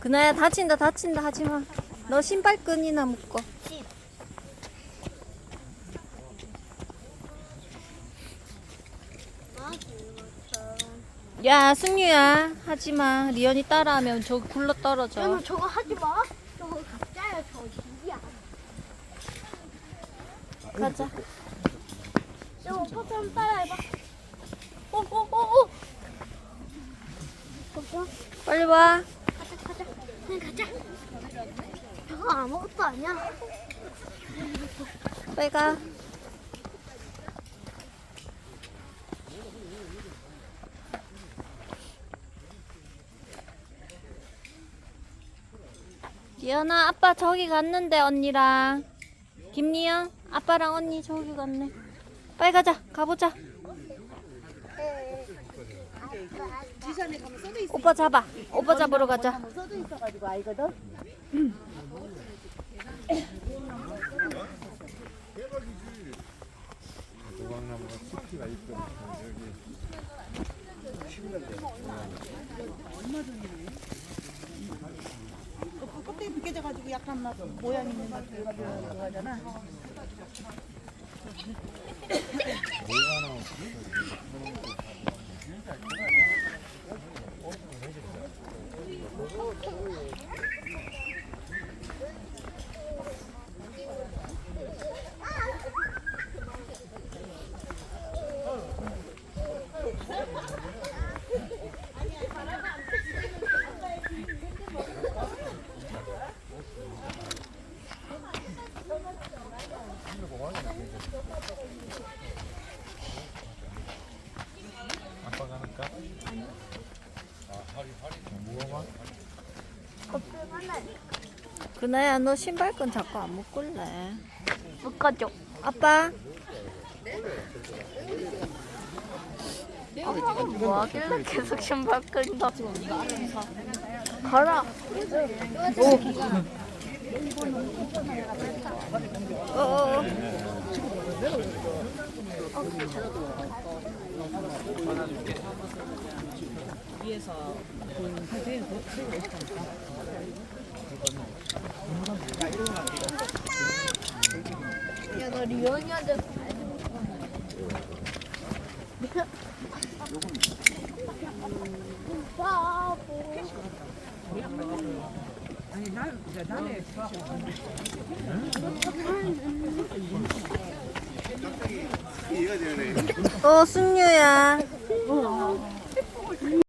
그나야 다친다 다친다 하지마 너 신발끈이나 묶어 야 승유야 하지마 리언이 따라하면 저 굴러 떨어져 여러분 저거 하지 마. 저거 가짜야 저 이야. 가자 저거 한번 따라해봐. 오오오오 포트. 빨리 와 가자 가자. 가자. 저거 아무것도 아니야. 빨리 가. 리언아 아빠 저기 갔는데 언니랑. 김리언 아빠랑 언니 저기 갔네. 빨리 가자. 가보자 오빠 잡아 오빠 잡으러 가자 써져 있어가지고 숲이가 있거든. 여기 그 껍데기 벗겨져가지고 약간 막 모양 있는 것 들어가지고 하잖아. 아빠가. 아. 그나야 너 신발끈 자꾸 안 묶을래 묶어줘. 아빠 뭐 하길래 계속 신발 끈다. 걸어. 어어어 야, 너 리언이한테 바보. 어 승유야